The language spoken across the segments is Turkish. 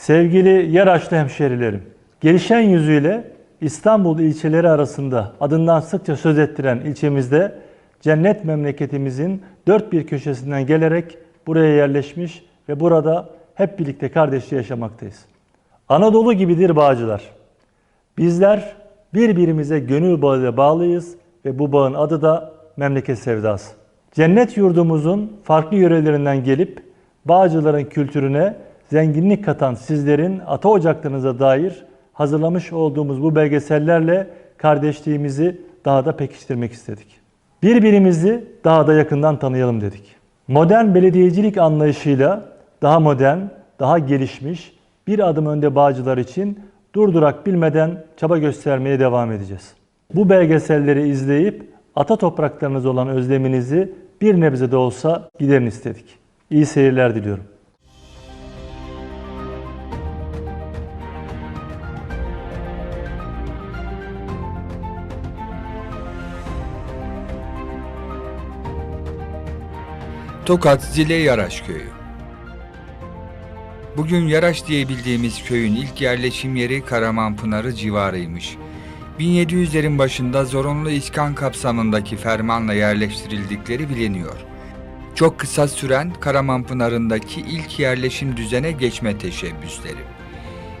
Sevgili Yaraçlı hemşerilerim, gelişen yüzüyle İstanbul ilçeleri arasında adından sıkça söz ettiren ilçemizde cennet memleketimizin dört bir köşesinden gelerek buraya yerleşmiş ve burada hep birlikte kardeşçe yaşamaktayız. Anadolu gibidir Bağcılar. Bizler birbirimize gönül bağıyla bağlıyız ve bu bağın adı da memleket sevdası. Cennet yurdumuzun farklı yörelerinden gelip Bağcıların kültürüne zenginlik katan sizlerin ata ocaklarınıza dair hazırlamış olduğumuz bu belgesellerle kardeşliğimizi daha da pekiştirmek istedik. Birbirimizi daha da yakından tanıyalım dedik. Modern belediyecilik anlayışıyla daha modern, daha gelişmiş bir adım önde Bağcılar için durdurak bilmeden çaba göstermeye devam edeceğiz. Bu belgeselleri izleyip ata topraklarınız olan özleminizi bir nebze de olsa giderin istedik. İyi seyirler diliyorum. Tokat Zile Yaraş Köyü Bugün Yaraş diye bildiğimiz köyün ilk yerleşim yeri Karamanpınarı civarıymış. 1700'lerin başında zorunlu iskan kapsamındaki fermanla yerleştirildikleri biliniyor. Çok kısa süren Karamanpınarı'ndaki ilk yerleşim düzene geçme teşebbüsleri.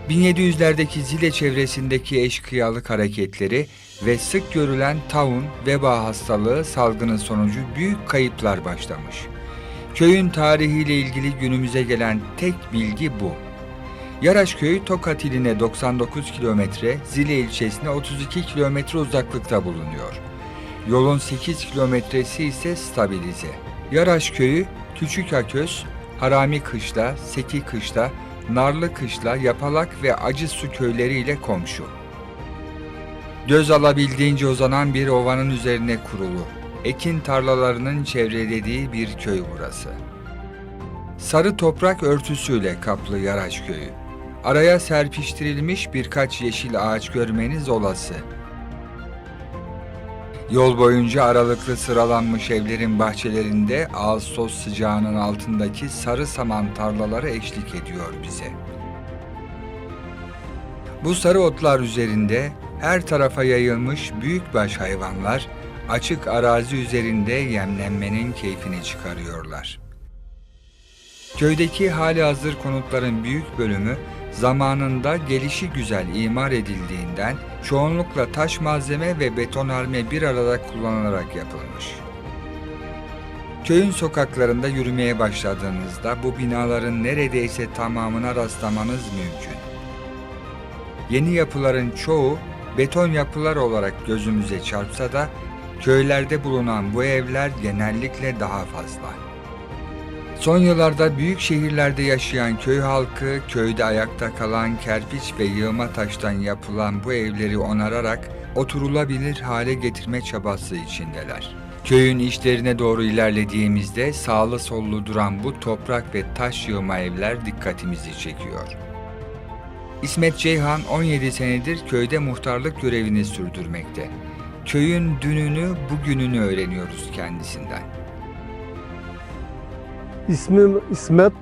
1700'lerdeki Zile çevresindeki eşkıyalık hareketleri ve sık görülen taun, veba hastalığı salgını sonucu büyük kayıplar başlamış. Köyün tarihiyle ilgili günümüze gelen tek bilgi bu. Yaraş köyü Tokat iline 99 kilometre, Zile ilçesine 32 kilometre uzaklıkta bulunuyor. Yolun 8 kilometresi ise stabilize. Yaraş köyü Küçük Aköz, Harami Kışla, Seki Kışla, Narlı Kışla, Yapalak ve Acı Su köyleriyle komşu. Göz alabildiğince uzanan bir ovanın üzerine kurulu. Ekin tarlalarının çevrelediği bir köy burası. Sarı toprak örtüsüyle kaplı Yaraç köyü. Araya serpiştirilmiş birkaç yeşil ağaç görmeniz olası. Yol boyunca aralıklı sıralanmış evlerin bahçelerinde Ağustos sıcağının altındaki sarı saman tarlaları eşlik ediyor bize. Bu sarı otlar üzerinde her tarafa yayılmış büyükbaş hayvanlar açık arazi üzerinde yemlenmenin keyfini çıkarıyorlar. Köydeki hali hazır konutların büyük bölümü zamanında gelişi güzel imar edildiğinden çoğunlukla taş malzeme ve betonarme bir arada kullanılarak yapılmış. Köyün sokaklarında yürümeye başladığınızda bu binaların neredeyse tamamına rastlamanız mümkün. Yeni yapıların çoğu beton yapılar olarak gözümüze çarpsa da köylerde bulunan bu evler genellikle daha fazla. Son yıllarda büyük şehirlerde yaşayan köy halkı, köyde ayakta kalan kerpiç ve yığma taştan yapılan bu evleri onararak oturulabilir hale getirme çabası içindeler. Köyün işlerine doğru ilerlediğimizde sağlı sollu duran bu toprak ve taş yığma evler dikkatimizi çekiyor. İsmet Ceyhan 17 senedir köyde muhtarlık görevini sürdürmekte. Köyün dününü, bugününü öğreniyoruz kendisinden. İsmim İsmet,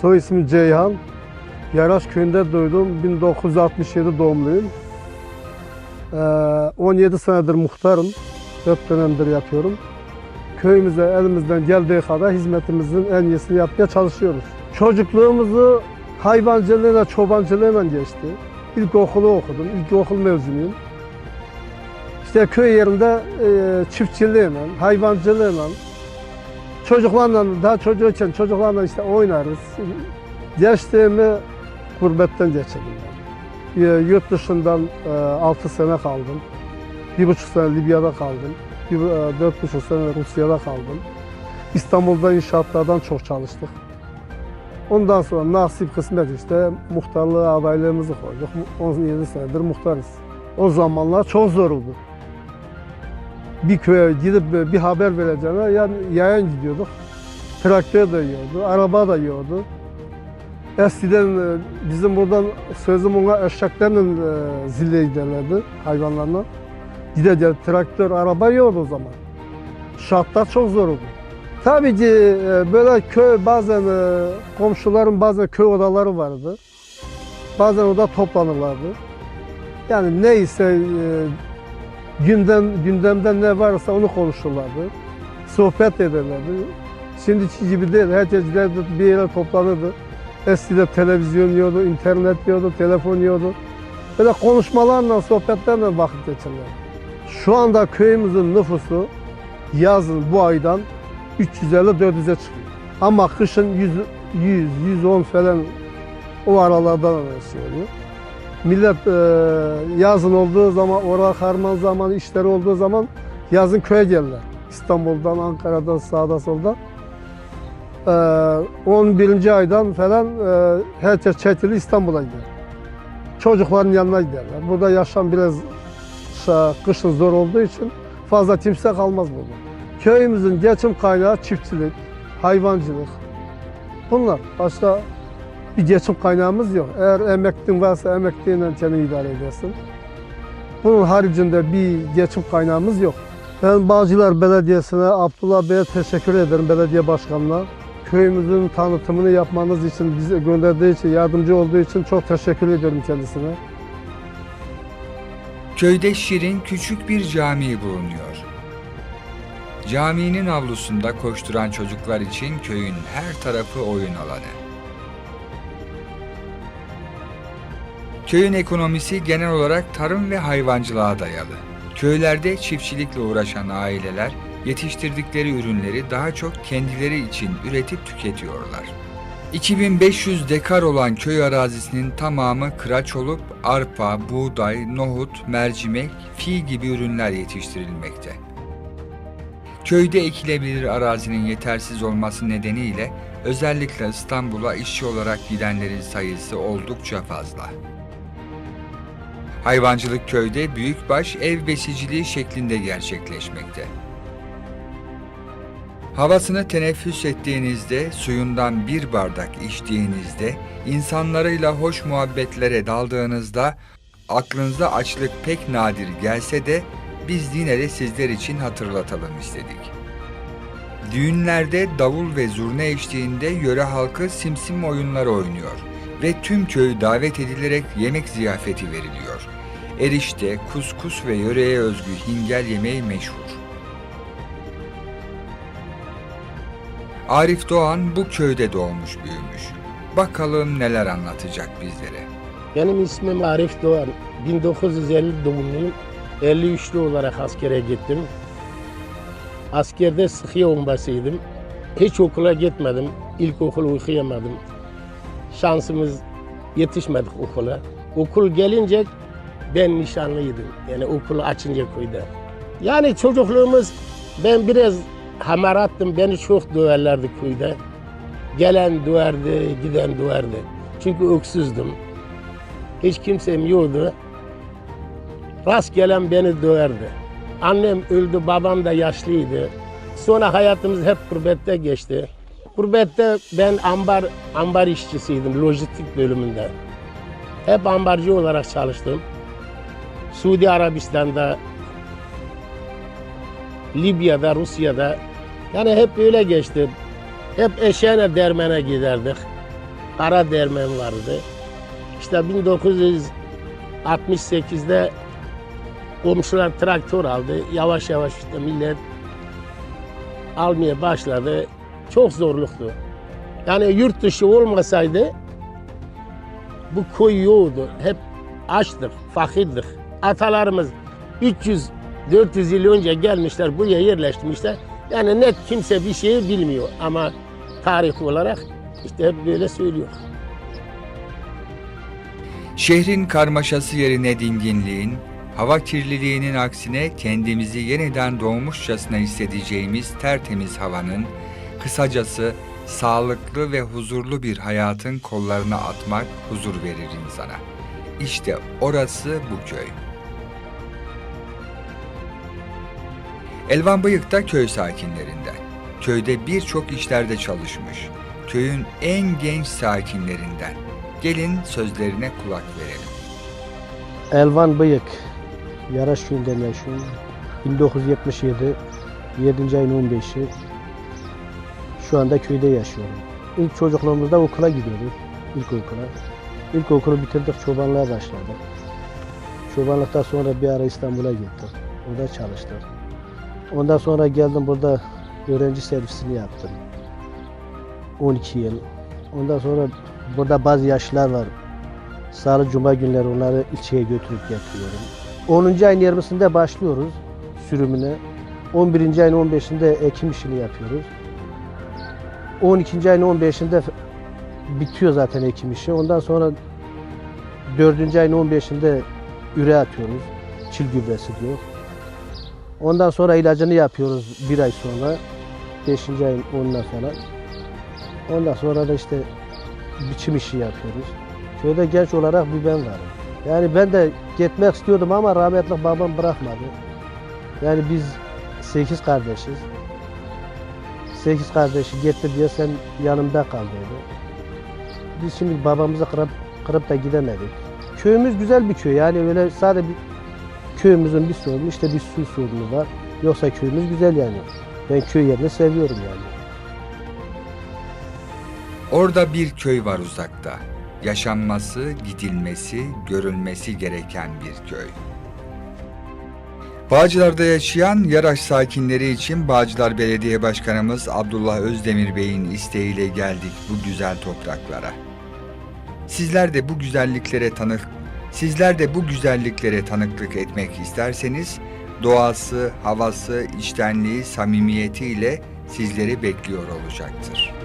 soy ismim Ceyhan. Yaraş köyünde doğdum. 1967 doğumluyum. Ee, 17 senedir muhtarım. 4 dönemdir yapıyorum. Köyümüze elimizden geldiği kadar hizmetimizin en iyisini yapmaya çalışıyoruz. Çocukluğumuzu hayvancılığıyla, çobancılığıyla geçti. İlkokulu okudum, ilkokul mezunuyum. İşte köy yerinde e, çiftçiliğiyle, hayvancılığıyla, çocuklarla daha çocukken çocuklarla işte oynarız. Gençliğimi gurbetten geçirdim. E, Yurt dışından 6 sene kaldım. Bir buçuk sene Libya'da kaldım. Bir, e, dört buçuk sene Rusya'da kaldım. İstanbul'da inşaatlardan çok çalıştık. Ondan sonra nasip kısmet işte muhtarlığa adaylığımızı koyduk. 17 senedir muhtarız. O zamanlar çok zor oldu. Bir köye gidip bir haber vereceğine yani yayan gidiyorduk. Traktör de yiyordu, araba da yiyordu. Eskiden e, bizim buradan sözüm ona eşeklerle e, zille giderlerdi hayvanlarla. Gideceğiz traktör, araba yiyordu o zaman. Şartlar çok zor oldu. Tabii ki e, böyle köy bazen komşuların bazen köy odaları vardı. Bazen orada toplanırlardı. Yani neyse gündem gündemde ne varsa onu konuşurlardı. Sohbet ederlerdi. Şimdiki gibi değil. Herkes bir yere toplanırdı. Eskiden televizyon yiyordu, internet yiyordu, telefon yiyordu. Böyle konuşmalarla, sohbetlerle vakit geçirirler. Şu anda köyümüzün nüfusu yazın bu aydan 350-400'e çıkıyor. Ama kışın 100, 100, 110 falan o aralardan söylüyor. Millet e, yazın olduğu zaman, orak harman zamanı, işleri olduğu zaman yazın köye gelirler. İstanbul'dan, Ankara'dan, sağda solda. E, 11. aydan falan e, herkes çekili İstanbul'a gider. Çocukların yanına giderler. Burada yaşam biraz şa- kışın zor olduğu için fazla kimse kalmaz burada. Köyümüzün geçim kaynağı çiftçilik, hayvancılık. Bunlar. Başka bir geçim kaynağımız yok. Eğer emeklin varsa emekliyle kendini idare edersin. Bunun haricinde bir geçim kaynağımız yok. Ben Bağcılar Belediyesi'ne, Abdullah Bey'e teşekkür ederim belediye başkanına. Köyümüzün tanıtımını yapmanız için, bize gönderdiği için, yardımcı olduğu için çok teşekkür ediyorum kendisine. Köyde şirin küçük bir cami bulunuyor. Caminin avlusunda koşturan çocuklar için köyün her tarafı oyun alanı. Köyün ekonomisi genel olarak tarım ve hayvancılığa dayalı. Köylerde çiftçilikle uğraşan aileler yetiştirdikleri ürünleri daha çok kendileri için üretip tüketiyorlar. 2500 dekar olan köy arazisinin tamamı kıraç olup arpa, buğday, nohut, mercimek, fi gibi ürünler yetiştirilmekte. Köyde ekilebilir arazinin yetersiz olması nedeniyle özellikle İstanbul'a işçi olarak gidenlerin sayısı oldukça fazla. Hayvancılık köyde büyükbaş ev besiciliği şeklinde gerçekleşmekte. Havasını teneffüs ettiğinizde, suyundan bir bardak içtiğinizde, insanlarıyla hoş muhabbetlere daldığınızda, aklınıza açlık pek nadir gelse de biz yine de sizler için hatırlatalım istedik. Düğünlerde davul ve zurna eşliğinde yöre halkı simsim oyunları oynuyor ve tüm köy davet edilerek yemek ziyafeti veriliyor. Erişte, kuskus ve yöreye özgü hingel yemeği meşhur. Arif Doğan bu köyde doğmuş büyümüş. Bakalım neler anlatacak bizlere. Benim ismim Arif Doğan. 1950 doğumluyum. 53'lü olarak askere gittim. Askerde sıhhiye onbasıydım. Hiç okula gitmedim. İlkokul okuyamadım. Şansımız yetişmedik okula. Okul gelince ben nişanlıydım. Yani okulu açınca köyde. Yani çocukluğumuz ben biraz hamarattım. Beni çok döverlerdi köyde. Gelen döverdi, giden döverdi. Çünkü öksüzdüm. Hiç kimsem yoktu. Rast gelen beni döverdi. Annem öldü, babam da yaşlıydı. Sonra hayatımız hep gurbette geçti. Gurbette ben ambar ambar işçisiydim, lojistik bölümünde. Hep ambarcı olarak çalıştım. Suudi Arabistan'da, Libya'da, Rusya'da. Yani hep böyle geçti. Hep eşeğine dermene giderdik. Kara dermen vardı. İşte 1968'de komşular traktör aldı. Yavaş yavaş işte millet almaya başladı. Çok zorluktu. Yani yurt dışı olmasaydı bu köy yoktu. Hep açtık, fakirdik. Atalarımız 300 400 yıl önce gelmişler, buraya yerleştirmişler. Yani net kimse bir şeyi bilmiyor ama tarih olarak işte hep böyle söylüyor. Şehrin karmaşası yerine dinginliğin, hava kirliliğinin aksine kendimizi yeniden doğmuşçasına hissedeceğimiz tertemiz havanın, kısacası sağlıklı ve huzurlu bir hayatın kollarına atmak huzur verir insana. İşte orası bu köy. Elvan Bıyık da köy sakinlerinden. Köyde birçok işlerde çalışmış. Köyün en genç sakinlerinden. Gelin sözlerine kulak verelim. Elvan Bıyık, Yaraş köyünde yaşıyorum. 1977, 7. ayın 15'i. Şu anda köyde yaşıyorum. İlk çocukluğumuzda okula gidiyorduk, ilkokula. İlkokulu bitirdik, çobanlığa başladık. Çobanlıktan sonra bir ara İstanbul'a gittik. Orada çalıştık. Ondan sonra geldim burada öğrenci servisini yaptım. 12 yıl. Ondan sonra burada bazı yaşlılar var. Salı cuma günleri onları ilçeye götürüp getiriyorum. 10. ayın 20'sinde başlıyoruz sürümüne. 11. ayın 15'inde ekim işini yapıyoruz. 12. ayın 15'inde bitiyor zaten ekim işi. Ondan sonra 4. ayın 15'inde üre atıyoruz. Çil gübresi diyor. Ondan sonra ilacını yapıyoruz bir ay sonra. 5. ayın 10'una falan. Ondan sonra da işte biçim işi yapıyoruz. Köyde genç olarak bir ben varım. Yani ben de gitmek istiyordum ama rahmetli babam bırakmadı. Yani biz 8 kardeşiz. 8 kardeşi getir diye sen yanımda kal dedi. Biz şimdi babamızı kırıp, kırıp da gidemedik. Köyümüz güzel bir köy yani öyle sadece bir köyümüzün bir sorunu işte bir su sorunu var. Yoksa köyümüz güzel yani. Ben köy yerini seviyorum yani. Orada bir köy var uzakta. Yaşanması, gidilmesi, görülmesi gereken bir köy. Bağcılar'da yaşayan Yaraş sakinleri için Bağcılar Belediye Başkanımız Abdullah Özdemir Bey'in isteğiyle geldik bu güzel topraklara. Sizler de bu güzelliklere tanık Sizler de bu güzelliklere tanıklık etmek isterseniz doğası, havası, içtenliği, samimiyetiyle sizleri bekliyor olacaktır.